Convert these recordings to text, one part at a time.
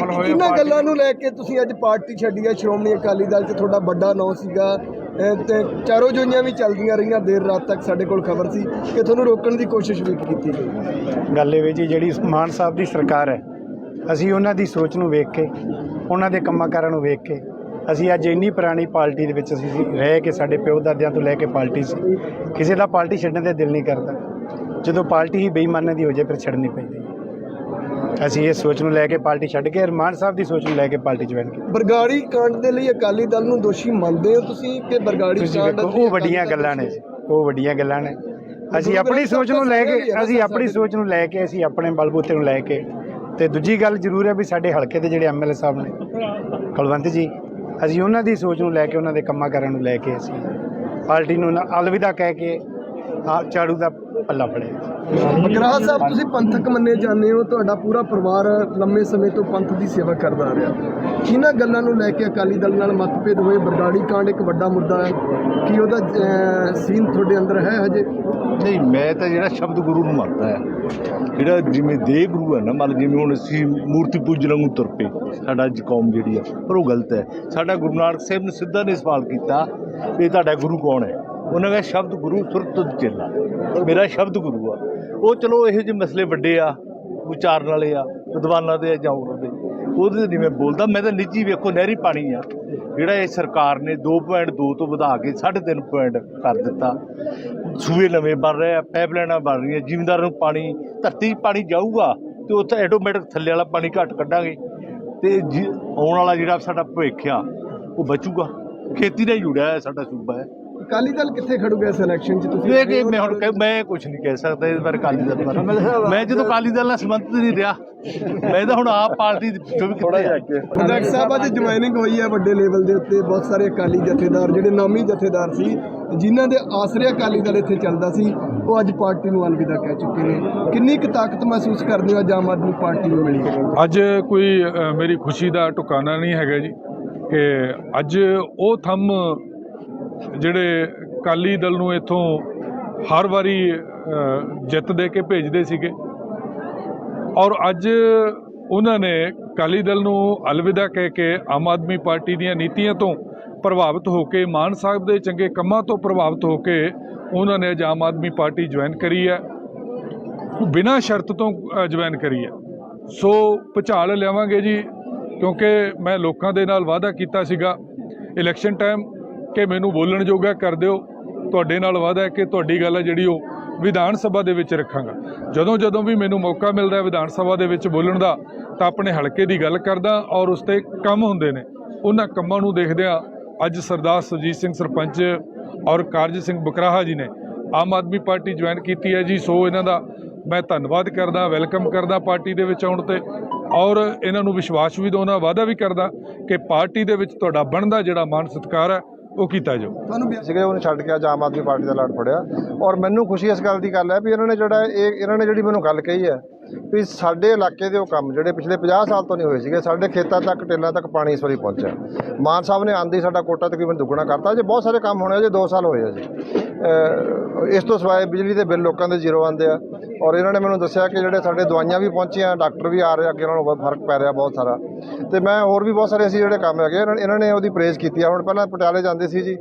Party ਗੱਲਾਂ ਨੂੰ ਲੈ ਕੇ ਤੁਸੀਂ ਅੱਜ ਪਾਰਟੀ ਛੱਡੀ ਹੈ ਸ਼੍ਰੋਮਣੀ ਅਕਾਲੀ ਦਲ 'ਚ ਤੁਹਾਡਾ ਵੱਡਾ ਨਾਂ ਸੀਗਾ। ਤੇ ਚਾਰੋਂ ਜੋਈਆਂ ਵੀ ਚੱਲਦੀਆਂ ਰਹੀਆਂ ਦੇਰ ਰਾਤ ਤੱਕ ਸਾਡੇ ਕੋਲ ਖਬਰ ਸੀ ਕਿ ਤੁਹਾਨੂੰ ਰੋਕਣ ਦੀ ਕੋਸ਼ਿਸ਼ ਵੀ ਕੀਤੀ ਗਈ। ਗੱਲ ਇਹ ਵੀ ਜੀ ਜਿਹੜੀ ਮਾਨ ਸਾਹਿਬ ਦੀ ਸਰਕਾਰ ਹੈ ਅਸੀਂ ਉਹਨਾਂ ਦੀ ਸੋਚ ਨੂੰ ਵੇਖ ਕੇ ਉਹਨਾਂ ਦੇ ਕੰਮਾਂ ਕਾਰਾਂ ਨੂੰ ਵੇਖ ਕੇ ਅਸੀਂ ਅੱਜ ਇੰਨੀ ਪੁਰਾਣੀ ਪਾਰਟੀ ਦੇ ਵਿੱਚ ਅਸੀਂ ਸੀ- ਰਹਿ ਕੇ ਸਾਡੇ ਪਿਓ ਦਾਦਿਆਂ ਤੋਂ ਲੈ ਕੇ ਪਾਰਟੀ ਸੀ। ਕਿਸੇ ਦਾ ਪਾਰਟੀ ਛੱਡਣ ਦਾ ਦਿਲ ਨਹੀਂ ਕਰਦਾ। ਜਦੋਂ ਪਾਰਟੀ ਹੀ ਬੇਈਮਾਨਾਂ ਦੀ ਹੋ ਜਾਏ ਫਿਰ ਛੱਡਣੀ ਪੈਂਦੀ। ਅਸੀਂ ਇਹ ਸੋਚ ਨੂੰ ਲੈ ਕੇ ਪਾਰਟੀ ਛੱਡ ਕੇ ਮਾਨ ਸਾਹਿਬ ਦੀ ਸੋਚ ਨੂੰ ਲੈ ਕੇ ਪਾਰਟੀ ਜੁਆਇਨ ਕੀਤੀ ਬਰਗਾੜੀ ਕਾਂਡ ਦੇ ਲਈ ਅਕਾਲੀ ਦਲ ਨੂੰ ਦੋਸ਼ੀ ਮੰਨਦੇ ਹੋ ਤੁਸੀਂ ਕਿ ਬਰਗਾੜੀ ਤੁਸੀਂ ਕਾਂਡ ਵੇਖੋ ਉਹ ਵੱਡੀਆਂ ਗੱਲਾਂ ਨੇ ਉਹ ਵੱਡੀਆਂ ਗੱਲਾਂ ਨੇ। ਅਸੀਂ ਆਪਣੀ ਸੋਚ ਨੂੰ ਲੈ ਕੇ ਅਸੀਂ ਆਪਣੀ ਸੋਚ ਨੂੰ ਲੈ ਕੇ ਅਸੀਂ ਆਪਣੇ ਬਲਬੂਤੇ ਨੂੰ ਲੈ ਕੇ। ਤੇ ਦੂਜੀ ਗੱਲ ਜ਼ਰੂਰ ਹੈ ਵੀ ਸਾਡੇ ਹਲਕੇ ਦੇ ਜਿਹੜੇ ਐਮਐਲਏ ਸਾਹਿਬ ਨੇ ਕੁਲਵੰਤ ਜੀ ਅਸੀਂ ਉਹਨਾਂ ਦੀ ਸੋਚ ਨੂੰ ਲੈ ਕੇ ਉਹਨਾਂ ਦੇ ਕੰਮਾਂ ਕਾਰਾਂ ਨੂੰ ਲੈ ਕੇ ਅਸੀਂ ਪਾਰਟੀ ਨੂੰ ਨਾ ਅਲਵਿਦਾ ਕਹਿ ਕੇ ਆ ਝਾੜੂ ਦਾ ਪੱਲਾ ਫੜਿਆ ਬਗਰਾਹ ਸਾਹਿਬ ਤੁਸੀਂ ਪੰਥਕ ਮੰਨੇ ਜਾਂਦੇ ਹੋ ਤੁਹਾਡਾ ਪੂਰਾ ਪਰਿਵਾਰ ਲੰਮੇ ਸਮੇਂ ਤੋਂ ਪੰਥ ਦੀ ਸੇਵਾ ਕਰਦਾ ਆ ਰਿਹਾ। ਕਿਹਨਾਂ ਗੱਲਾਂ ਨੂੰ ਲੈ ਕੇ ਅਕਾਲੀ ਦਲ ਨਾਲ ਮਤਭੇਦ ਹੋਏ? ਬਰਗਾੜੀ ਕਾਂਡ ਇੱਕ ਵੱਡਾ ਮੁੱਦਾ ਹੈ। ਕੀ ਉਹਦਾ ਸੀਨ ਤੁਹਾਡੇ ਅੰਦਰ ਹੈ ਹਜੇ? ਨਹੀਂ ਮੈਂ ਤਾਂ ਜਿਹੜਾ ਸ਼ਬਦ ਗੁਰੂ ਨੂੰ ਮੰਨਦਾ ਹੈ ਜਿਹੜਾ ਜਿਵੇਂ ਦੇ ਗੁਰੂ ਹੈ ਨਾ ਮੰਨ ਲਓ ਜਿਵੇਂ ਹੁਣ ਅਸੀਂ ਮੂਰਤੀ ਪੂਜਣ ਨੂੰ ਤੁਰ ਪਏ ਸਾਡਾ ਅੱਜ ਕੌਮ ਜਿਹੜੀ ਆ ਪਰ ਉਹ ਗਲਤ ਹੈ। ਸਾਡਾ ਗੁਰੂ ਨਾਨਕ ਸਾਹਿਬ ਨੇ ਸਿੱਧਾ ਨੇ ਸਵਾਲ ਕੀਤਾ ਵੀ ਤੁਹਾਡਾ ਗੁਰੂ ਕੌਣ ਹੈ? ਉਹਨਾਂ ਦਾ ਸ਼ਬਦ ਗੁਰੂ ਸੁਰਤ ਚੇਲਾ ਮੇਰਾ ਸ਼ਬਦ ਗੁਰੂ ਆ। ਉਹ ਚਲੋ ਇਹੋ ਜਿਹੇ ਮਸਲੇ ਵੱਡੇ ਆ ਉਚਾਰਨ ਵਾਲੇ ਆ, ਵਿਦਵਾਨਾਂ ਦੇ ਆ ਜਾਂ ਉਹਨਾਂ ਦੇ। ਉਹਦੇ ਤੇ ਨਹੀਂ ਮੈਂ ਬੋਲਦਾ, ਮੈਂ ਤਾਂ ਨਿੱਜੀ ਵੇਖੋ ਨਹਿਰੀ ਪਾਣੀ ਆ। ਜਿਹੜਾ ਇਹ ਸਰਕਾਰ ਨੇ 2.2 ਤੋਂ ਵਧਾ ਕੇ 3.5 ਪੁਆਇੰਟ ਕਰ ਦਿੱਤਾ। ਸੂਏ ਨਵੇਂ ਬਣ ਰਹੇ ਆ ਪਾਈਪਲਾਈਨਾਂ ਬਣ ਰਹੀਆਂ, ਜ਼ਿਮੀਂਦਾਰਾਂ ਨੂੰ ਪਾਣੀ, ਧਰਤੀ 'ਚ ਪਾਣੀ ਜਾਊਗਾ ਤੇ ਉੱਥੇ ਆਟੋਮੈਟਿਕ ਥੱਲੇ ਵਾਲਾ ਪਾਣੀ ਘੱਟ ਕੱਢਾਂਗੇ। ਤੇ ਜੀ- ਆਉਣ ਵਾਲਾ ਜਿਹੜਾ ਸਾਡਾ ਭਵਿੱਖ ਆ, ਉਹ ਬਚੂਗਾ। ਖੇਤੀ ਨਾਲ ਹੀ ਜੁੜਿਆ ਹੈ ਸਾਡਾ ਸੂਬਾ ਹੈ। ਅਕਾਲੀ ਦਲ ਕਿੱਥੇ ਖੜੂਗਾ ਇਸ ਇਲੈਕਸ਼ਨ 'ਚ? ਤੁਸੀਂ ਇਹ ਕਿ ਮੈਂ ਹੁਣ ਕਹਿ- ਮੈਂ ਕੁਝ ਨਹੀਂ ਕਹਿ ਸਕਦਾ ਇਸ ਬਾਰੇ ਅਕਾਲੀ ਦਲ ਬਾਰੇ। ਮੈਂ ਜਦੋਂ ਅਕਾਲੀ ਦਲ ਨਾਲ ਸੰਬੰਧਿਤ ਨਹੀਂ ਰਿਹਾ ਮੈਂ ਤਾਂ ਹੁਣ ਆਪ ਪਾਰਟੀ ਦੇ ਵਿੱਚੋਂ ਵੀ ਕਿੱਥੇ ਆ। ਵਿਧਾਇਕ ਸਾਹਿਬ ਅੱਜ ਜੁਆਇਨਿੰਗ ਹੋਈ ਹੈ ਵੱਡੇ ਲੈਵਲ ਦੇ ਉੱਤੇ ਬਹੁਤ ਸਾਰੇ ਅਕਾਲੀ ਜਥੇਦਾਰ ਜਿਹੜੇ ਨਾਮੀ ਜਥੇਦਾਰ ਸੀ ਜਿਨ੍ਹਾਂ ਦੇ ਆਸਰੇ ਅਕਾਲੀ ਦਲ ਇੱਥੇ ਚੱਲਦਾ ਸੀ ਉਹ ਅੱਜ ਪਾਰਟੀ ਨੂੰ ਅਲਵਿਦਾ ਕਹਿ ਚੁੱਕੇ ਨੇ। ਕਿੰਨੀ ਕੁ ਤਾਕਤ ਮਹਿਸੂਸ ਕਰਦੇ ਹੋ ਅੱਜ ਆਮ ਆਦਮੀ ਪਾਰਟੀ ਨੂੰ ਮਿਲੀ? ਹੈ ਅੱਜ ਕੋਈ ਅ, ਮੇਰੀ ਖੁਸ਼ੀ ਦਾ ਟਿਕਾਣਾ ਨਹੀਂ ਹੈਗਾ ਜੀ ਕਿ ਅੱਜ ਉਹ ਥੰਮ ਜਿਹੜੇ ਕਾਲੀ ਦਲ ਨੂੰ ਇੱਥੋਂ ਹਰ ਵਾਰੀ ਜਿੱਤ ਦੇ ਕੇ ਭੇਜਦੇ ਸੀਗੇ। ਔਰ ਅੱਜ ਉਹਨਾਂ ਨੇ ਕਾਲੀ ਦਲ ਨੂੰ ਅਲਵਿਦਾ ਕਹਿ ਕੇ ਆਮ ਆਦਮੀ ਪਾਰਟੀ ਦੀਆਂ ਨੀਤੀਆਂ ਤੋਂ ਪ੍ਰਭਾਵਿਤ ਹੋ ਕੇ, ਮਾਨ ਸਾਹਿਬ ਦੇ ਚੰਗੇ ਕੰਮਾਂ ਤੋਂ ਪ੍ਰਭਾਵਿਤ ਹੋ ਕੇ ਉਹਨਾਂ ਨੇ ਅੱਜ ਆਮ ਆਦਮੀ ਪਾਰਟੀ ਜੁਆਇਨ ਕਰੀ ਹੈ। ਬਿਨਾਂ ਸ਼ਰਤ ਤੋਂ ਜੁਆਇਨ ਕਰੀ ਹੈ। ਸੋ ਭੁਚਾਲ ਲਿਆਵਾਂਗੇ ਜੀ, ਕਿਉਂਕਿ ਮੈਂ ਲੋਕਾਂ ਦੇ ਨਾਲ ਵਾਅਦਾ ਕੀਤਾ ਸੀਗਾ। ਇਲੈਕਸ਼ਨ ਟਾਈਮ ਕਿ ਮੈਨੂੰ ਬੋਲਣ ਜੋਗਾ ਕਰ ਦਿਓ। ਤੁਹਾਡੇ ਨਾਲ ਵਾਅਦਾ ਹੈ ਕਿ ਤੁਹਾਡੀ ਗੱਲ ਹੈ ਜਿਹੜੀ ਉਹ ਵਿਧਾਨ ਸਭਾ ਦੇ ਵਿੱਚ ਰੱਖਾਂਗਾ। ਜਦੋਂ ਜਦੋਂ ਵੀ ਮੈਨੂੰ ਮੌਕਾ ਮਿਲਦਾ ਹੈ ਵਿਧਾਨ ਸਭਾ ਦੇ ਵਿੱਚ ਬੋਲਣ ਦਾ, ਤਾਂ ਆਪਣੇ ਹਲਕੇ ਦੀ ਗੱਲ ਕਰਦਾ ਔਰ ਉਸ ਤੇ ਕੰਮ ਹੁੰਦੇ ਨੇ। ਉਹਨਾਂ ਕੰਮਾਂ ਨੂੰ ਦੇਖਦਿਆਂ ਅੱਜ ਸਰਦਾਰ ਸੁਰਜੀਤ ਸਿੰਘ ਸਰਪੰਚ ਔਰ ਕਾਰਜ ਸਿੰਘ ਬਕਰਾਹਾ ਜੀ ਨੇ ਆਮ ਆਦਮੀ ਪਾਰਟੀ ਜੁਆਇਨ ਕੀਤੀ ਹੈ ਜੀ। ਸੋ ਇਹਨਾਂ ਦਾ ਮੈਂ ਧੰਨਵਾਦ ਕਰਦਾ, ਵੈਲਕਮ ਕਰਦਾ ਪਾਰਟੀ ਦੇ ਵਿੱਚ ਆਉਣ ਤੇ ਔਰ ਇਹਨਾਂ ਨੂੰ ਵਿਸ਼ਵਾਸ ਵੀ ਦਿਵਾਉਣਾ ਵਾਅਦਾ ਵੀ ਕਰਦਾ ਕਿ ਪਾਰਟੀ ਦੇ ਵਿੱਚ ਤੁਹਾਡਾ ਬਣਦਾ ਜਿਹੜਾ ਮਾਨ ਸਤਿਕਾਰ ਹੈ ਉਹ ਕੀਤਾ ਜਾਊ ਤੁਹਾਨੂੰ ਵੀ ਸੀਗੇ, ਉਹਨੂੰ ਛੱਡ ਕੇ ਅੱਜ ਆਮ ਆਦਮੀ ਪਾਰਟੀ ਦਾ ਲੜ ਫੜਿਆ। ਔਰ ਮੈਨੂੰ ਖੁਸ਼ੀ ਇਸ ਗੱਲ ਦੀ ਗੱਲ ਹੈ ਵੀ ਇਹਨਾਂ ਨੇ ਜਿਹੜਾ ਇਹ, ਇਹਨਾਂ ਨੇ ਜਿਹੜੀ ਮੈਨੂੰ ਗੱਲ ਕਹੀ ਹੈ ਵੀ ਸਾਡੇ ਇਲਾਕੇ ਦੇ ਉਹ ਕੰਮ ਜਿਹੜੇ ਪਿਛਲੇ 50 ਸਾਲ ਤੋਂ ਨਹੀਂ ਹੋਏ ਸੀਗੇ ਸਾਡੇ ਖੇਤਾਂ ਤੱਕ ਟੇਲਾਂ ਤੱਕ ਪਾਣੀ ਇਸ ਵਾਰੀ ਪਹੁੰਚਿਆ। ਮਾਨ ਸਾਹਿਬ ਨੇ ਆਂਦੀ ਸਾਡਾ ਕੋਟਾ ਤਕਰੀਬਨ ਦੁੱਗਣਾ ਕਰਤਾ। ਜੇ ਬਹੁਤ ਸਾਰੇ ਕੰਮ ਹੋਣੇ ਜੇ 2 ਸਾਲ ਹੋਏ ਆ ਜੀ। ਇਸ ਤੋਂ ਸਿਵਾਏ ਬਿਜਲੀ ਦੇ ਬਿੱਲ ਲੋਕਾਂ ਦੇ ਜ਼ੀਰੋ ਆਉਂਦੇ ਆ। ਔਰ ਇਹਨਾਂ ਨੇ ਮੈਨੂੰ ਦੱਸਿਆ ਕਿ ਜਿਹੜੇ ਸਾਡੇ ਦਵਾਈਆਂ ਵੀ ਪਹੁੰਚੀਆਂ ਡਾਕਟਰ ਵੀ ਆ ਰਹੇ ਆ, ਅੱਗੇ ਨਾਲੋਂ ਬਹੁਤ ਫ਼ਰਕ ਪੈ ਰਿਹਾ ਬਹੁਤ ਸਾਰਾ। ਤੇ ਮੈਂ ਹੋਰ ਵੀ ਬਹੁਤ ਸਾਰੇ ਅਸੀਂ ਜਿਹੜੇ ਕੰਮ ਹੈਗੇ ਇਹਨਾਂ ਇਹਨਾਂ ਨੇ ਉਹਦੀ ਪ੍ਰੇਜ਼ ਕੀਤੀ ਆ। ਹੁਣ ਪਹਿਲਾਂ ਪਟਿਆਲੇ ਜਾਂਦੇ ਸੀ ਜੀ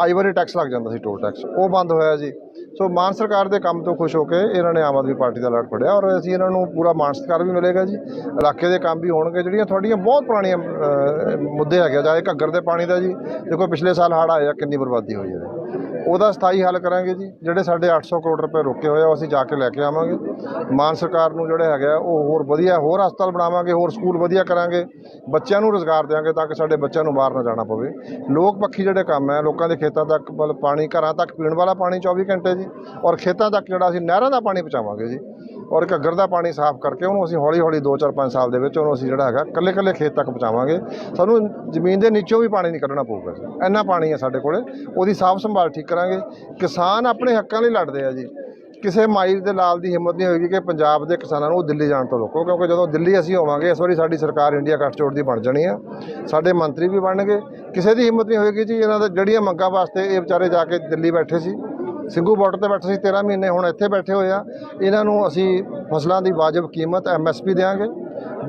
ਆਈ ਵਾਰੀ ਟੈਕਸ ਲੱਗ ਜਾਂਦਾ ਸੀ ਟੋਲ ਟੈਕਸ ਉਹ ਬੰਦ ਹੋਇਆ ਜੀ। ਸੋ ਮਾਨ ਸਰਕਾਰ ਦੇ ਕੰਮ ਤੋਂ ਖੁਸ਼ ਹੋ ਕੇ ਇਹਨਾਂ ਨੇ ਆਮ ਆਦਮੀ ਪਾਰਟੀ ਦਾ ਲੜ ਫੜਿਆ ਔਰ ਅਸੀਂ ਇਹਨਾਂ ਨੂੰ ਪੂਰਾ ਮਾਨ ਸਤਿਕਾਰ ਵੀ ਮਿਲੇਗਾ ਜੀ। ਇਲਾਕੇ ਦੇ ਕੰਮ ਵੀ ਹੋਣਗੇ ਜਿਹੜੀਆਂ ਤੁਹਾਡੀਆਂ ਬਹੁਤ ਪੁਰਾਣੀਆਂ ਮੁੱਦੇ ਹੈਗੇ ਜਾਏ ਘੱਗਰ ਦੇ ਪਾਣੀ ਦਾ ਜੀ। ਦੇਖੋ, ਪਿਛਲੇ ਸਾਲ ਹੜ੍ਹ ਆਇਆ, ਕਿੰਨੀ ਬਰਬਾਦੀ ਹੋਈ ਹੈ। ਉਹਦਾ ਸਥਾਈ ਹੱਲ ਕਰਾਂਗੇ ਜੀ। ਜਿਹੜੇ ਸਾਡੇ 800 ਕਰੋੜ ਰੁਪਏ ਰੁਕੇ ਹੋਏ ਆ, ਉਹ ਅਸੀਂ ਜਾ ਕੇ ਲੈ ਕੇ ਆਵਾਂਗੇ। ਮਾਨ ਸਰਕਾਰ ਨੂੰ ਜਿਹੜਾ ਹੈਗਾ, ਉਹ ਹੋਰ ਵਧੀਆ ਹੋਰ ਹਸਪਤਾਲ ਬਣਾਵਾਂਗੇ, ਹੋਰ ਸਕੂਲ ਵਧੀਆ ਕਰਾਂਗੇ। ਬੱਚਿਆਂ ਨੂੰ ਰੋਜ਼ਗਾਰ ਦੇਵਾਂਗੇ ਤਾਂ ਕਿ ਸਾਡੇ ਬੱਚਿਆਂ ਨੂੰ ਬਾਹਰ ਨਾ ਜਾਣਾ ਪਵੇ। ਲੋਕ ਪੱਖੀ ਜਿਹੜੇ ਕੰਮ ਹੈ, ਲੋਕਾਂ ਦੇ ਖੇਤਾਂ ਤੱਕ ਮਤਲਬ ਪਾਣੀ, ਘਰਾਂ ਤੱਕ ਪੀਣ ਵਾਲਾ ਪਾਣੀ 24 ਘੰਟੇ ਜੀ। ਔਰ ਖੇਤਾਂ ਤੱਕ ਜਿਹੜਾ ਅਸੀਂ ਨਹਿਰਾਂ ਦਾ ਪਾਣੀ ਪਹੁੰਚਾਵਾਂਗੇ ਜੀ। ਔਰ ਘੱਗਰ ਦਾ ਪਾਣੀ ਸਾਫ਼ ਕਰਕੇ ਉਹਨੂੰ ਅਸੀਂ ਹੌਲੀ ਹੌਲੀ 2 4 5 ਸਾਲ ਦੇ ਵਿੱਚ ਉਹਨੂੰ ਅਸੀਂ ਜਿਹੜਾ ਹੈਗਾ ਕੱਲੇ ਕੱਲੇ ਖੇਤ ਤੱਕ ਪਹੁੰਚਾਵਾਂਗੇ। ਸਾਨੂੰ ਜ਼ਮੀਨ ਦੇ ਨੀਚੋਂ ਵੀ ਪਾਣੀ ਨਹੀਂ ਕੱਢਣਾ ਪਊਗਾ ਜੀ। ਇੰਨਾ ਪਾਣੀ ਹੈ ਸਾਡੇ ਕੋਲੇ। ਉਹਦੀ ਸਾਫ਼ ਸੰਭਾਲ ਠੀਕ ਕਰਾਂਗੇ। ਕਿਸਾਨ ਆਪਣੇ ਹੱਕਾਂ ਲਈ ਲੜਦੇ ਆ ਜੀ। ਕਿਸੇ ਮਾਈਰ ਦੇ ਲਾਲ ਦੀ ਹਿੰਮਤ ਨਹੀਂ ਹੋਏਗੀ ਕਿ ਪੰਜਾਬ ਦੇ ਕਿਸਾਨਾਂ ਨੂੰ ਦਿੱਲੀ ਜਾਣ ਤੋਂ ਰੋਕੋ, ਕਿਉਂਕਿ ਜਦੋਂ ਦਿੱਲੀ ਅਸੀਂ ਹੋਵਾਂਗੇ, ਇਸ ਵਾਰੀ ਸਾਡੀ ਸਰਕਾਰ ਇੰਡੀਆ ਗੱਠਜੋੜ ਦੀ ਬਣ ਜਾਣੀ ਆ। ਸਾਡੇ ਮੰਤਰੀ ਵੀ ਬਣਨਗੇ। ਕਿਸੇ ਦੀ ਹਿੰਮਤ ਨਹੀਂ ਹੋਏਗੀ ਜੀ, ਇਹਨਾਂ ਦੇ ਜੜੀਆਂ ਮੰਗਾਂ ਵਾਸਤੇ ਇਹ ਵਿਚਾਰੇ ਜਾ ਕੇ ਦਿੱਲੀ ਬੈਠੇ ਸੀ। ਸਿੰਘੂ ਬਾਰਡਰ ਤੇ ਬੈਠੇ ਸੀ 13 ਮਹੀਨੇ ਹੁਣ ਇੱਥੇ ਬੈਠੇ ਹੋਏ ਆ। ਇਹਨਾਂ ਨੂੰ ਅਸੀਂ ਫਸਲਾਂ ਦੀ ਵਾਜਬ ਕੀਮਤ ਐਮਐਸਪੀ ਦੇਵਾਂਗੇ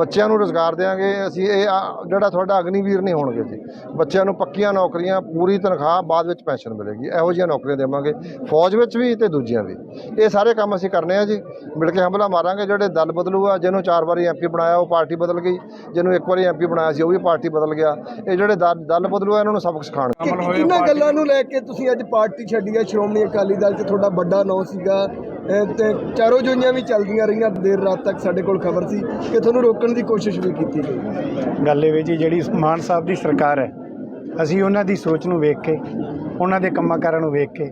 ਬੱਚਿਆਂ ਨੂੰ ਰੋਜ਼ਗਾਰ ਦੇਵਾਂਗੇ ਅਸੀਂ ਇਹ ਆ- ਜਿਹੜਾ ਤੁਹਾਡਾ ਅਗਨੀਵੀਰ ਨਹੀਂ ਹੋਣਗੇ ਜੀ। ਬੱਚਿਆਂ ਨੂੰ ਪੱਕੀਆਂ ਨੌਕਰੀਆਂ ਪੂਰੀ ਤਨਖਾਹ ਬਾਅਦ ਵਿੱਚ ਪੈਨਸ਼ਨ ਮਿਲੇਗੀ। ਇਹੋ ਜਿਹੀਆਂ ਨੌਕਰੀਆਂ ਦੇਵਾਂਗੇ ਫੌਜ ਵਿੱਚ ਵੀ ਤੇ ਦੂਜੀਆਂ ਵੀ। ਇਹ ਸਾਰੇ ਕੰਮ ਅਸੀਂ ਕਰਨੇ ਆ ਜੀ। ਮਿਲ ਕੇ ਹਮਲਾ ਮਾਰਾਂਗੇ ਜਿਹੜੇ ਦਲ ਬਦਲੂ ਆ ਜਿਹਨੂੰ ਚਾਰ ਵਾਰੀ ਐਮਪੀ ਬਣਾਇਆ ਉਹ ਪਾਰਟੀ ਬਦਲ ਗਈ। ਜਿਹਨੂੰ ਇੱਕ ਵਾਰੀ ਐਮਪੀ ਬਣਾਇਆ ਸੀ ਉਹ ਵੀ ਪਾਰਟੀ ਬਦਲ ਗਿਆ। ਇਹ ਜਿਹੜੇ ਦਲ ਦਲ ਬਦਲੂ ਆ ਇਹਨਾਂ ਨੂੰ ਸਬਕ ਸਿਖਾਉਣ। ਕਿ- ਕਿਹਨਾਂ ਗੱਲਾਂ ਨੂੰ ਲੈ ਕੇ ਤੁਸੀਂ ਅੱਜ ਪਾਰਟੀ ਛੱਡੀ ਹੈ ਸ਼੍ਰੋਮਣੀ ਅਕਾਲੀ ਦਲ 'ਚ ਤੁਹਾਡਾ ਵੱਡਾ ਨਾਂ ਸੀਗਾ। ਤੇ ਚਾਰੋਂ ਜੋਈਆਂ ਵੀ ਚੱਲਦੀਆਂ ਰਹੀਆਂ, ਦੇਰ ਰਾਤ ਤੱਕ ਸਾਡੇ ਕੋਲ ਖਬਰ ਸੀ ਕਿ ਤੁਹਾਨੂੰ ਰੋਕਣ ਦੀ ਕੋਸ਼ਿਸ਼ ਵੀ ਕੀਤੀ ਗਈ। ਗੱਲ ਇਹ ਵੀ ਜੀ, ਜਿਹੜੀ ਮਾਨ ਸਾਹਿਬ ਦੀ ਸਰਕਾਰ ਹੈ, ਅਸੀਂ ਉਹਨਾਂ ਦੀ ਸੋਚ ਨੂੰ ਵੇਖ ਕੇ, ਉਹਨਾਂ ਦੇ ਕੰਮਾਂ ਕਾਰਾਂ ਨੂੰ ਵੇਖ ਕੇ,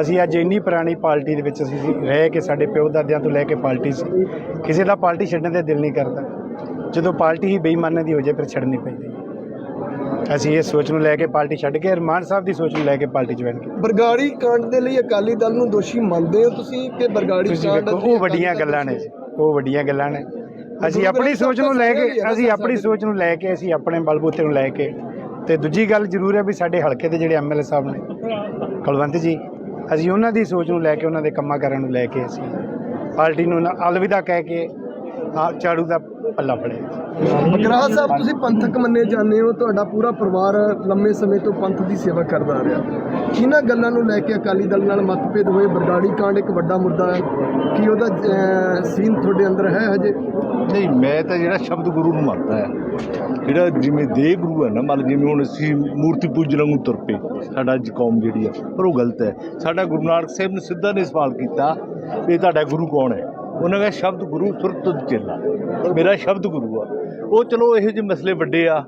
ਅਸੀਂ ਅੱਜ ਇੰਨੀ ਪੁਰਾਣੀ ਪਾਰਟੀ ਦੇ ਵਿੱਚ ਅਸੀਂ ਰਹਿ ਕੇ ਸਾਡੇ ਪਿਓ ਦਾਦਿਆਂ ਤੋਂ ਲੈ ਕੇ ਪਾਰਟੀ ਸੀ, ਕਿਸੇ ਦਾ ਪਾਰਟੀ ਛੱਡਣ ਤੇ ਦਿਲ ਨਹੀਂ ਕਰਦਾ। ਜਦੋਂ ਪਾਰਟੀ ਹੀ ਬੇਈਮਾਨਾਂ ਦੀ ਹੋ ਜਾਏ, ਫਿਰ ਛੱਡਣੀ ਪੈਂਦੀ। ਅਸੀਂ ਇਹ ਸੋਚ ਨੂੰ ਲੈ ਕੇ ਪਾਰਟੀ ਛੱਡ ਕੇ ਮਾਨ ਸਾਹਿਬ ਦੀ ਸੋਚ ਨੂੰ ਲੈ ਕੇ ਪਾਰਟੀ ਜੁਆਇਨ ਕੀਤੀ ਬਰਗਾੜੀ ਕਾਂਡ ਦੇ ਲਈ ਅਕਾਲੀ ਦਲ ਨੂੰ ਦੋਸ਼ੀ ਮੰਨਦੇ ਹੋ ਤੁਸੀਂ ਕਿ ਬਰਗਾੜੀ ਤੁਸੀਂ ਕਾਂਡ ਅਸੀਂ ਉਹ ਵੱਡੀਆਂ ਗੱਲਾਂ ਨੇ ਉਹ ਵੱਡੀਆਂ ਗੱਲਾਂ ਨੇ। ਅਸੀਂ ਆਪਣੀ ਸੋਚ ਨੂੰ ਲੈ ਕੇ ਅਸੀਂ ਆਪਣੀ ਸੋਚ ਨੂੰ ਲੈ ਕੇ ਅਸੀਂ ਆਪਣੇ ਬਲਬੂਤੇ ਨੂੰ ਲੈ ਕੇ ਤੇ ਦੂਜੀ ਗੱਲ ਜ਼ਰੂਰ ਹੈ ਵੀ ਸਾਡੇ ਹਲਕੇ ਦੇ ਜਿਹੜੇ ਐਮਐਲਏ ਸਾਹਿਬ ਨੇ ਕੁਲਵੰਤ ਜੀ ਅਸੀਂ ਉਹਨਾਂ ਦੀ ਸੋਚ ਨੂੰ ਲੈ ਕੇ ਉਹਨਾਂ ਦੇ ਕੰਮਾਂ ਕਾਰਾਂ ਨੂੰ ਲੈ ਕੇ ਅਸੀਂ ਪਾਰਟੀ ਨਾ ਅਲਵਿਦਾ ਕਹਿ ਕੇ ਆ ਝਾੜੂ ਦਾ ਪੱਲਾ ਫੜਿਆ ਬਗਰਾਹ ਸਾਹਿਬ ਤੁਸੀਂ ਪੰਥਕ ਮੰਨੇ ਜਾਂਦੇ ਹੋ ਤੁਹਾਡਾ ਪੂਰਾ ਪਰਿਵਾਰ ਲੰਮੇ ਸਮੇਂ ਤੋਂ ਪੰਥ ਦੀ ਸੇਵਾ ਕਰਦਾ ਆ ਰਿਹਾ। ਕਿਹਨਾਂ ਗੱਲਾਂ ਨੂੰ ਲੈ ਕੇ ਅਕਾਲੀ ਦਲ ਨਾਲ ਮਤਭੇਦ ਹੋਏ? ਬਰਗਾੜੀ ਕਾਂਡ ਇੱਕ ਵੱਡਾ ਮੁੱਦਾ ਹੈ। ਕੀ ਉਹਦਾ ਅਹ, ਸੀਨ ਤੁਹਾਡੇ ਅੰਦਰ ਹੈ ਹਜੇ? ਨਹੀਂ ਮੈਂ ਤਾਂ ਜਿਹੜਾ ਸ਼ਬਦ ਗੁਰੂ ਨੂੰ ਮੰਨਦਾ ਹੈ ਜਿਹੜਾ ਜਿਵੇਂ ਦੇ ਗੁਰੂ ਹੈ ਨਾ ਮਤਲਬ ਜਿਵੇਂ ਹੁਣ ਅਸੀਂ ਮੂਰਤੀ ਪੂਜਣ ਨੂੰ ਤੁਰ ਪਏ ਸਾਡਾ ਅੱਜ ਕੌਮ ਜਿਹੜੀ ਆ ਪਰ ਉਹ ਗਲਤ ਹੈ। ਸਾਡਾ ਗੁਰੂ ਨਾਨਕ ਸਾਹਿਬ ਨੇ ਸਿੱਧਾ ਨੇ ਸਵਾਲ ਕੀਤਾ ਵੀ ਤੁਹਾਡਾ ਗੁਰੂ ਕੌਣ ਹੈ? ਉਹਨਾਂ ਦਾ ਸ਼ਬਦ ਗੁਰੂ ਸੁਰਤ ਤੁਧ ਚੇਲਾ ਮੇਰਾ ਸ਼ਬਦ ਗੁਰੂ ਆ। ਉਹ ਚਲੋ ਇਹੋ ਜਿਹੇ ਮਸਲੇ ਵੱਡੇ ਆ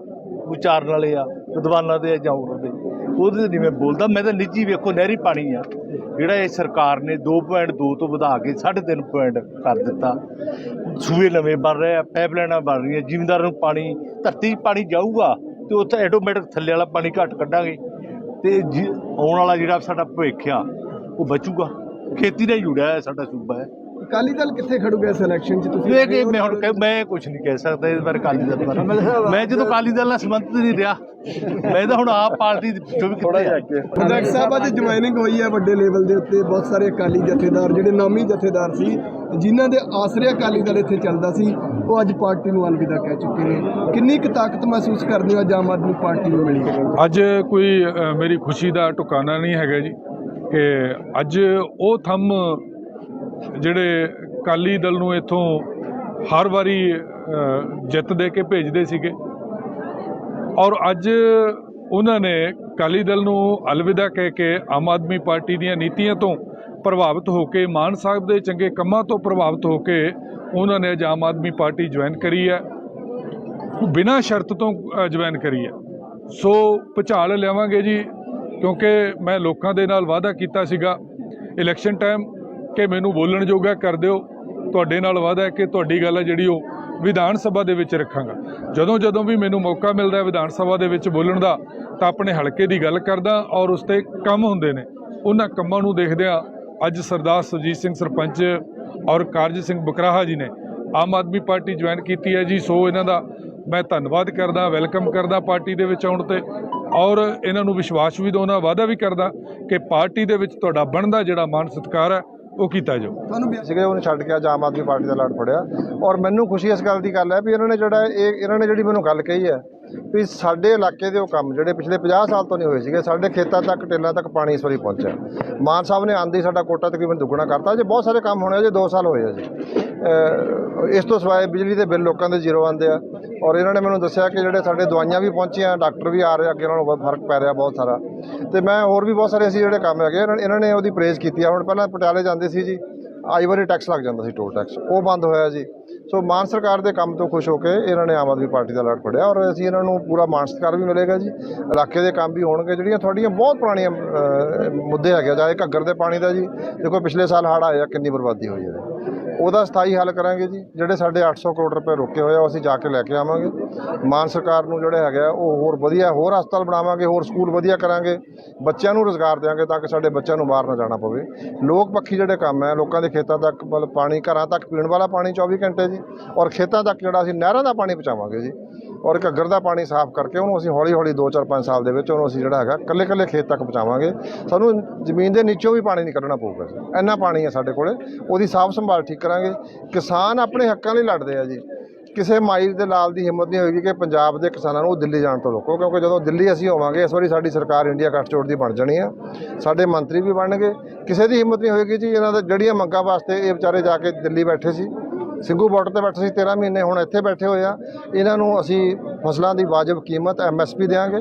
ਉਚਾਰਨ ਵਾਲੇ ਆ, ਵਿਦਵਾਨਾਂ ਦੇ ਆ ਜਾਂ ਉਹਨਾਂ ਦੇ। ਉਹਦੇ ਤੇ ਨਹੀਂ ਮੈਂ ਬੋਲਦਾ, ਮੈਂ ਤਾਂ ਨਿੱਜੀ ਵੇਖੋ, ਨਹਿਰੀ ਪਾਣੀ ਆ। ਜਿਹੜਾ ਇਹ ਸਰਕਾਰ ਨੇ 2.2 ਤੋਂ ਵਧਾ ਕੇ 3.5 ਪੁਆਇੰਟ ਕਰ ਦਿੱਤਾ। ਸੂਏ ਨਵੇਂ ਬਣ ਰਹੇ ਆ ਪਾਈਪਲਾਈਨਾਂ ਬਣ ਰਹੀਆਂ, ਜ਼ਿਮੀਂਦਾਰਾਂ ਨੂੰ ਪਾਣੀ, ਧਰਤੀ 'ਚ ਪਾਣੀ ਜਾਊਗਾ ਤੇ ਉੱਥੇ ਆਟੋਮੈਟਿਕ ਥੱਲੇ ਵਾਲਾ ਪਾਣੀ ਘੱਟ ਕੱਢਾਂਗੇ। ਤੇ ਜੀ- ਆਉਣ ਵਾਲਾ ਜਿਹੜਾ ਸਾਡਾ ਭਵਿੱਖ ਆ, ਉਹ ਬਚੂਗਾ। ਖੇਤੀ ਨਾਲ ਹੀ ਜੁੜਿਆ ਹੈ ਸਾਡਾ ਸੂਬਾ ਹੈ। ਅਕਾਲੀ ਦਲ ਕਿੱਥੇ ਖੜੂਗਾ ਇਸ ਇਲੈਕਸ਼ਨ 'ਚ ਤੁਸੀਂ? ਇਹ ਕਿ ਮੈਂ ਹੁਣ ਕਹਿ- ਮੈਂ ਕੁਝ ਨਹੀਂ ਕਹਿ ਸਕਦਾ ਇਸ ਬਾਰੇ ਅਕਾਲੀ ਦਲ ਬਾਰੇ। ਮੈਂ ਜਦੋਂ ਅਕਾਲੀ ਦਲ ਨਾਲ ਸੰਬੰਧਿਤ ਨਹੀਂ ਰਿਹਾ ਮੈਂ ਤਾਂ ਹੁਣ ਆਪ ਪਾਰਟੀ ਜੋ ਵੀ ਕਿੱਥੇ ਆ। ਵਿਧਾਇਕ ਸਾਹਿਬ ਅੱਜ ਜੁਆਇਨਿੰਗ ਹੋਈ ਹੈ ਵੱਡੇ ਲੈਵਲ ਦੇ ਉੱਤੇ ਬਹੁਤ ਸਾਰੇ ਅਕਾਲੀ ਜਥੇਦਾਰ ਜਿਹੜੇ ਨਾਮੀ ਜਥੇਦਾਰ ਸੀ ਜਿਨ੍ਹਾਂ ਦੇ ਆਸਰੇ ਅਕਾਲੀ ਦਲ ਇੱਥੇ ਚੱਲਦਾ ਸੀ ਉਹ ਅੱਜ ਪਾਰਟੀ ਨੂੰ ਅਲਵਿਦਾ ਕਹਿ ਚੁੱਕੇ ਨੇ। ਕਿੰਨੀ ਕੁ ਤਾਕਤ ਮਹਿਸੂਸ ਕਰਦੇ ਹੋ ਅੱਜ ਆਮ ਆਦਮੀ ਪਾਰਟੀ ਨੂੰ ਮਿਲੀ? ਹੈ ਅੱਜ ਕੋਈ ਅ, ਮੇਰੀ ਖੁਸ਼ੀ ਦਾ ਟੁਕਾਣਾ ਨਹੀਂ ਹੈਗਾ ਜੀ ਕਿ ਅੱਜ ਉਹ ਥੰਮ ਜਿਹੜੇ ਕਾਲੀ ਦਲ ਨੂੰ ਇੱਥੋਂ ਹਰ ਵਾਰੀ ਜਿੱਤ ਦੇ ਕੇ ਭੇਜਦੇ ਸੀਗੇ। ਔਰ ਅੱਜ ਉਹਨਾਂ ਨੇ ਕਾਲੀ ਦਲ ਨੂੰ ਅਲਵਿਦਾ ਕਹਿ ਕੇ ਆਮ ਆਦਮੀ ਪਾਰਟੀ ਦੀਆਂ ਨੀਤੀਆਂ ਤੋਂ ਪ੍ਰਭਾਵਿਤ ਹੋ ਕੇ, ਮਾਨ ਸਾਹਿਬ ਦੇ ਚੰਗੇ ਕੰਮਾਂ ਤੋਂ ਪ੍ਰਭਾਵਿਤ ਹੋ ਕੇ ਉਹਨਾਂ ਨੇ ਅੱਜ ਆਮ ਆਦਮੀ ਪਾਰਟੀ ਜੁਆਇਨ ਕਰੀ ਹੈ। ਬਿਨਾਂ ਸ਼ਰਤ ਤੋਂ ਜੁਆਇਨ ਕਰੀ ਹੈ। ਸੋ ਭੁਚਾਲ ਲਿਆਵਾਂਗੇ ਜੀ, ਕਿਉਂਕਿ ਮੈਂ ਲੋਕਾਂ ਦੇ ਨਾਲ ਵਾਅਦਾ ਕੀਤਾ ਸੀਗਾ। ਇਲੈਕਸ਼ਨ ਟਾਈਮ ਕਿ ਮੈਨੂੰ ਬੋਲਣ ਜੋਗਾ ਕਰ ਦਿਓ। ਤੁਹਾਡੇ ਨਾਲ ਵਾਅਦਾ ਹੈ ਕਿ ਤੁਹਾਡੀ ਗੱਲ ਹੈ ਜਿਹੜੀ ਉਹ ਵਿਧਾਨ ਸਭਾ ਦੇ ਵਿੱਚ ਰੱਖਾਂਗਾ। ਜਦੋਂ ਜਦੋਂ ਵੀ ਮੈਨੂੰ ਮੌਕਾ ਮਿਲਦਾ ਹੈ ਵਿਧਾਨ ਸਭਾ ਦੇ ਵਿੱਚ ਬੋਲਣ ਦਾ, ਤਾਂ ਆਪਣੇ ਹਲਕੇ ਦੀ ਗੱਲ ਕਰਦਾ ਔਰ ਉਸ ਤੇ ਕੰਮ ਹੁੰਦੇ ਨੇ। ਉਹਨਾਂ ਕੰਮਾਂ ਨੂੰ ਦੇਖਦਿਆਂ ਅੱਜ ਸਰਦਾਰ ਸੁਰਜੀਤ ਸਿੰਘ ਸਰਪੰਚ ਔਰ ਕਾਰਜ ਸਿੰਘ ਬਕਰਾਹਾ ਜੀ ਨੇ ਆਮ ਆਦਮੀ ਪਾਰਟੀ ਜੁਆਇਨ ਕੀਤੀ ਹੈ ਜੀ। ਸੋ ਇਹਨਾਂ ਦਾ ਮੈਂ ਧੰਨਵਾਦ ਕਰਦਾ, ਵੈਲਕਮ ਕਰਦਾ ਪਾਰਟੀ ਦੇ ਵਿੱਚ ਆਉਣ ਤੇ ਔਰ ਇਹਨਾਂ ਨੂੰ ਵਿਸ਼ਵਾਸ ਵੀ ਦਿਵਾਉਣਾ ਵਾਅਦਾ ਵੀ ਕਰਦਾ ਕਿ ਪਾਰਟੀ ਦੇ ਵਿੱਚ ਤੁਹਾਡਾ ਬਣਦਾ ਜਿਹੜਾ ਮਾਨ ਸਤਿਕਾਰ ਹੈ ਉਹ ਕੀਤਾ ਜੋ। ਤੁਹਾਨੂੰ ਸੀਗੇ, ਉਹਨੂੰ ਛੱਡ ਕੇ ਅੱਜ ਆਮ ਆਦਮੀ ਪਾਰਟੀ ਦਾ ਲੜ ਫੜਿਆ। ਔਰ ਮੈਨੂੰ ਖੁਸ਼ੀ ਇਸ ਗੱਲ ਦੀ ਗੱਲ ਹੈ ਵੀ ਇਹਨਾਂ ਨੇ ਜਿਹੜਾ ਇਹ, ਇਹਨਾਂ ਨੇ ਜਿਹੜੀ ਮੈਨੂੰ ਗੱਲ ਕਹੀ ਹੈ ਵੀ ਸਾਡੇ ਇਲਾਕੇ ਦੇ ਉਹ ਕੰਮ ਜਿਹੜੇ ਪਿਛਲੇ 50 ਸਾਲ ਤੋਂ ਨਹੀਂ ਹੋਏ ਸੀਗੇ, ਸਾਡੇ ਖੇਤਾਂ ਤੱਕ, ਟੇਲਾਂ ਤੱਕ ਪਾਣੀ ਇਸ ਵਾਰੀ ਪਹੁੰਚਿਆ। ਮਾਨ ਸਾਹਿਬ ਨੇ ਆਂਦੀ ਸਾਡਾ ਕੋਟਾ ਤਕਰੀਬਨ ਦੁੱਗਣਾ ਕਰਤਾ। ਜੇ ਬਹੁਤ ਸਾਰੇ ਕੰਮ ਹੋਣੇ ਜੇ 2 ਸਾਲ ਹੋਏ ਆ ਜੀ। ਇਸ ਤੋਂ ਸਿਵਾਏ ਬਿਜਲੀ ਦੇ ਬਿੱਲ ਲੋਕਾਂ ਦੇ ਜ਼ੀਰੋ ਆਉਂਦੇ ਆ। ਔਰ ਇਹਨਾਂ ਨੇ ਮੈਨੂੰ ਦੱਸਿਆ ਕਿ ਜਿਹੜੇ ਸਾਡੇ ਦਵਾਈਆਂ ਵੀ ਪਹੁੰਚੀਆਂ, ਡਾਕਟਰ ਵੀ ਆ ਰਹੇ ਅੱਗੇ ਨਾਲੋਂ ਬਹੁਤ ਫ਼ਰਕ ਪੈ ਰਿਹਾ ਬਹੁਤ ਸਾਰਾ। ਤੇ ਮੈਂ ਹੋਰ ਵੀ ਬਹੁਤ ਸਾਰੇ ਅਸੀਂ ਜਿਹੜੇ ਕੰਮ ਹੈਗੇ ਇਹਨਾਂ ਇਹਨਾਂ ਨੇ ਉਹਦੀ ਪ੍ਰੇਜ਼ ਕੀਤੀ ਆ। ਹੁਣ ਪਹਿਲਾਂ ਪਟਿਆਲੇ ਜਾਂਦੇ ਸੀ ਜੀ, ਆਈ ਵਾਰੀ ਟੈਕਸ ਲੱਗ ਜਾਂਦਾ ਸੀ ਟੋਲ ਟੈਕਸ ਉਹ ਬੰਦ ਹੋਇਆ ਜੀ। ਸੋ ਮਾਨ ਸਰਕਾਰ ਦੇ ਕੰਮ ਤੋਂ ਖੁਸ਼ ਹੋ ਕੇ ਇਹਨਾਂ ਨੇ ਆਮ ਆਦਮੀ ਪਾਰਟੀ ਦਾ ਲੜ ਫੜਿਆ ਔਰ ਅਸੀਂ ਇਹਨਾਂ ਨੂੰ ਪੂਰਾ ਮਾਨ ਸਤਿਕਾਰ ਵੀ ਮਿਲੇਗਾ ਜੀ। ਇਲਾਕੇ ਦੇ ਕੰਮ ਵੀ ਹੋਣਗੇ, ਜਿਹੜੀਆਂ ਤੁਹਾਡੀਆਂ ਬਹੁਤ ਪੁਰਾਣੀਆਂ ਮੁੱਦੇ ਹੈਗੇ ਜਾਏ ਘੱਗਰ ਦੇ ਪਾਣੀ ਦਾ ਜੀ। ਦੇਖੋ, ਪਿਛਲੇ ਸਾਲ ਹੜ੍ਹ ਆਇਆ, ਕਿੰਨੀ ਬਰਬਾਦੀ ਹੋਈ ਹੈ। ਉਹਦਾ ਸਥਾਈ ਹੱਲ ਕਰਾਂਗੇ ਜੀ। ਜਿਹੜੇ ਸਾਡੇ 800 ਕਰੋੜ ਰੁਪਏ ਰੁਕੇ ਹੋਏ ਆ, ਉਹ ਅਸੀਂ ਜਾ ਕੇ ਲੈ ਕੇ ਆਵਾਂਗੇ। ਮਾਨ ਸਰਕਾਰ ਨੂੰ ਜਿਹੜਾ ਹੈਗਾ, ਉਹ ਹੋਰ ਵਧੀਆ ਹੋਰ ਹਸਪਤਾਲ ਬਣਾਵਾਂਗੇ, ਹੋਰ ਸਕੂਲ ਵਧੀਆ ਕਰਾਂਗੇ। ਬੱਚਿਆਂ ਨੂੰ ਰੋਜ਼ਗਾਰ ਦੇਵਾਂਗੇ ਤਾਂ ਕਿ ਸਾਡੇ ਬੱਚਿਆਂ ਨੂੰ ਬਾਹਰ ਨਾ ਜਾਣਾ ਪਵੇ। ਲੋਕ ਪੱਖੀ ਜਿਹੜੇ ਕੰਮ ਹੈ, ਲੋਕਾਂ ਦੇ ਖੇਤਾਂ ਤੱਕ ਮਤਲਬ ਪਾਣੀ, ਘਰਾਂ ਤੱਕ ਪੀਣ ਵਾਲਾ ਪਾਣੀ 24 ਘੰਟੇ ਜੀ। ਔਰ ਖੇਤਾਂ ਤੱਕ ਜਿਹੜਾ ਅਸੀਂ ਨਹਿਰਾਂ ਦਾ ਪਾਣੀ ਪਹੁੰਚਾਵਾਂਗੇ ਜੀ। ਔਰ ਘੱਗਰ ਦਾ ਪਾਣੀ ਸਾਫ਼ ਕਰਕੇ ਉਹਨੂੰ ਅਸੀਂ ਹੌਲੀ ਹੌਲੀ 2 4 5 ਸਾਲ ਦੇ ਵਿੱਚ ਉਹਨੂੰ ਅਸੀਂ ਜਿਹੜਾ ਹੈਗਾ ਕੱਲੇ ਕੱਲੇ ਖੇਤ ਤੱਕ ਪਹੁੰਚਾਵਾਂਗੇ। ਸਾਨੂੰ ਜ਼ਮੀਨ ਦੇ ਨੀਚੋਂ ਵੀ ਪਾਣੀ ਨਹੀਂ ਕੱਢਣਾ ਪਊਗਾ ਜੀ। ਇੰਨਾ ਪਾਣੀ ਹੈ ਸਾਡੇ ਕੋਲੇ। ਉਹਦੀ ਸਾਫ਼ ਸੰਭਾਲ ਠੀਕ ਕਰਾਂਗੇ। ਕਿਸਾਨ ਆਪਣੇ ਹੱਕਾਂ ਲਈ ਲੜਦੇ ਆ ਜੀ। ਕਿਸੇ ਮਾਈ ਦੇ ਲਾਲ ਦੀ ਹਿੰਮਤ ਨਹੀਂ ਹੋਏਗੀ ਕਿ ਪੰਜਾਬ ਦੇ ਕਿਸਾਨਾਂ ਨੂੰ ਦਿੱਲੀ ਜਾਣ ਤੋਂ ਰੋਕੋ, ਕਿਉਂਕਿ ਜਦੋਂ ਦਿੱਲੀ ਅਸੀਂ ਹੋਵਾਂਗੇ, ਇਸ ਵਾਰੀ ਸਾਡੀ ਸਰਕਾਰ ਇੰਡੀਆ ਗੱਠਜੋੜ ਦੀ ਬਣ ਜਾਣੀ ਆ। ਸਾਡੇ ਮੰਤਰੀ ਵੀ ਬਣਨਗੇ। ਕਿਸੇ ਦੀ ਹਿੰਮਤ ਨਹੀਂ ਹੋਏਗੀ ਜੀ, ਇਹਨਾਂ ਦਾ ਜਿਹੜੀਆਂ ਮੰਗਾਂ ਵਾਸਤੇ ਇਹ ਵਿਚਾਰੇ ਜਾ ਕੇ ਦਿੱਲੀ ਬੈਠੇ ਸੀ। ਸਿੰਘੂ ਬਾਰਡਰ ਤੇ ਬੈਠੇ ਸੀ 13 ਮਹੀਨੇ ਹੁਣ ਇੱਥੇ ਬੈਠੇ ਹੋਏ ਆ। ਇਹਨਾਂ ਨੂੰ ਅਸੀਂ ਫਸਲਾਂ ਦੀ ਵਾਜਬ ਕੀਮਤ ਐਮਐਸਪੀ ਦੇਵਾਂਗੇ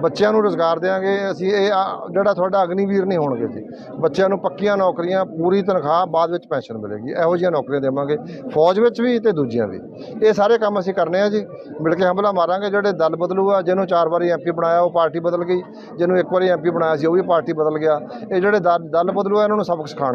ਬੱਚਿਆਂ ਨੂੰ ਰੋਜ਼ਗਾਰ ਦੇਵਾਂਗੇ ਅਸੀਂ ਇਹ ਆ- ਜਿਹੜਾ ਤੁਹਾਡਾ ਅਗਨੀਵੀਰ ਨਹੀਂ ਹੋਣਗੇ ਜੀ। ਬੱਚਿਆਂ ਨੂੰ ਪੱਕੀਆਂ ਨੌਕਰੀਆਂ, ਪੂਰੀ ਤਨਖਾਹ ਬਾਅਦ ਵਿੱਚ ਪੈਨਸ਼ਨ ਮਿਲੇਗੀ। ਇਹੋ ਜਿਹੀਆਂ ਨੌਕਰੀਆਂ ਦੇਵਾਂਗੇ, ਫੌਜ ਵਿੱਚ ਵੀ ਤੇ ਦੂਜੀਆਂ ਵੀ। ਇਹ ਸਾਰੇ ਕੰਮ ਅਸੀਂ ਕਰਨੇ ਆ ਜੀ। ਮਿਲ ਕੇ ਹਮਲਾ ਮਾਰਾਂਗੇ, ਜਿਹੜੇ ਦਲ ਬਦਲੂ ਆ, ਜਿਹਨੂੰ ਚਾਰ ਵਾਰੀ ਐਮਪੀ ਬਣਾਇਆ, ਉਹ ਪਾਰਟੀ ਬਦਲ ਗਈ। ਜਿਹਨੂੰ ਇੱਕ ਵਾਰੀ ਐਮਪੀ ਬਣਾਇਆ ਸੀ, ਉਹ ਵੀ ਪਾਰਟੀ ਬਦਲ ਗਿਆ। ਇਹ ਜਿਹੜੇ ਦਲ ਦਲ ਬਦਲੂ ਆ, ਇਹਨਾਂ ਨੂੰ ਸਬਕ ਸਿਖਾਉਣ।